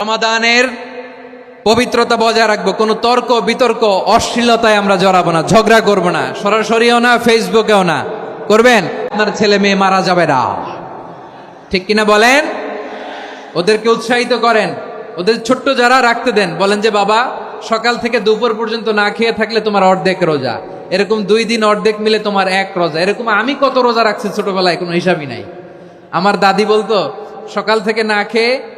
রমাদানের পবিত্রতা বজায় রাখব, কোনো তর্ক, বিতর্ক, অশ্লীলতায় আমরা জড়াবো না, ঝগড়া করব না, সরাসরিও না ফেসবুকেও না। করবেন? আপনার ছেলে মেয়ে মারা যাবে না। ঠিক কিনা বলেন? ওদেরকে উৎসাহিত করেন। ওদের ছোট্ট যারা, রাখতে দেন। বলেন যে, বাবা, সকাল থেকে দুপুর পর্যন্ত না খেয়ে থাকলে তোমার অর্ধেক রোজা। এরকম দুই দিন অর্ধেক মিলে তোমার এক রোজা। এরকম আমি কত রোজা রাখছি ছোটবেলায়, কোনো হিসাবই নাই। আমার দাদি বলতো, সকাল থেকে না খেয়ে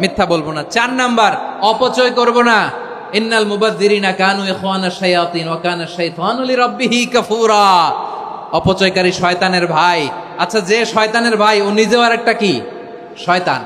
মিথ্যা বলব না। চার নাম্বার, অপচয় করব না। ইন্নাল মুবাদ্দিরিনা কানু ইখওয়ানা শায়াতিন ওয়া কানা শাইতানু লিরাব্বিহি কাফুরা। অপচয়কারী শয়তানের ভাই। আচ্ছা যে শয়তানের ভাই, ও নিজেও আর একটা কি? শয়তান।